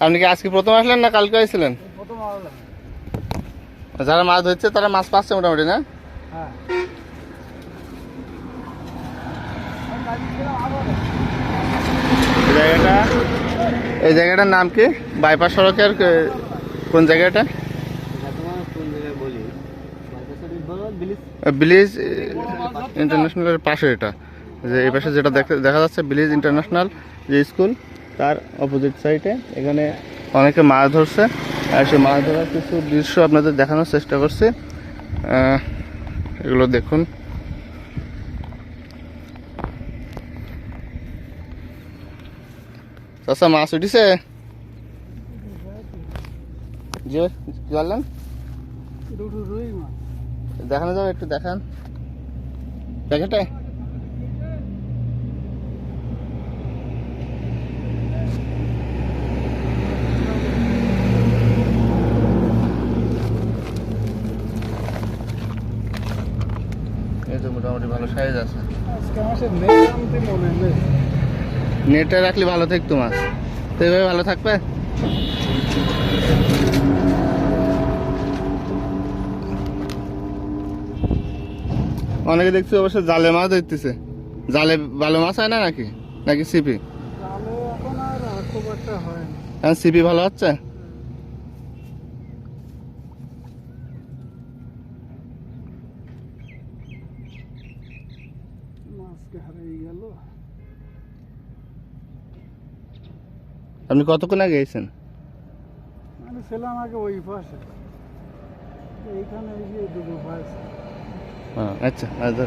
আপনি কি আজকে প্রথম আসলেন না কালকে আসছিলেন যারা মাছ ধরছে তারা মাছ পাচ্ছে মোটামুটি, না? জায়গাটা? এই জায়গাটার নাম কি? বাইপাস সড়কের কোন জায়গাটা? ব্লিজ ইন্টারন্যাশনালের পাশে এটা। যে এই পাশে যেটা দেখা- দেখা যাচ্ছে, ব্লিজ ইন্টারন্যাশনাল যে স্কুল। তার অপোজিট সাইডে এখানে অনেকে মাছ ধরছে আর সেই মাছ ধরার কিছু দৃশ্য আপনাদের দেখানোর চেষ্টা করছি। এগুলো দেখুন। চাষা মাছ উঠিছে? যে দেখানো যাবে একটু দেখান। প্যাকেটে? তো মোটামুটি ভালো সাইজ আছে। আজকে মাসে নেই আনতে মনে নেই। নেটে রাখলে ভালো থাকতো মাছ তো এইভাবে ভালো থাকবে? অনেকে দেখছি অবশ্য জালে মাছ ধরতেছে। জালে ভালো মাছ হয় না নাকি? নাকি সিপি? তাহলে এখন আর খুব একটা হয় সিপি ভালো হচ্ছে? মাছকে হারিয়ে গেল। আপনি কতক্ষণ আগে গেছেন আমি ছিলাম আগে ওই পাশে। এইখানে এসে দুটো পাশে। হ্যাঁ আচ্ছা আচ্ছা।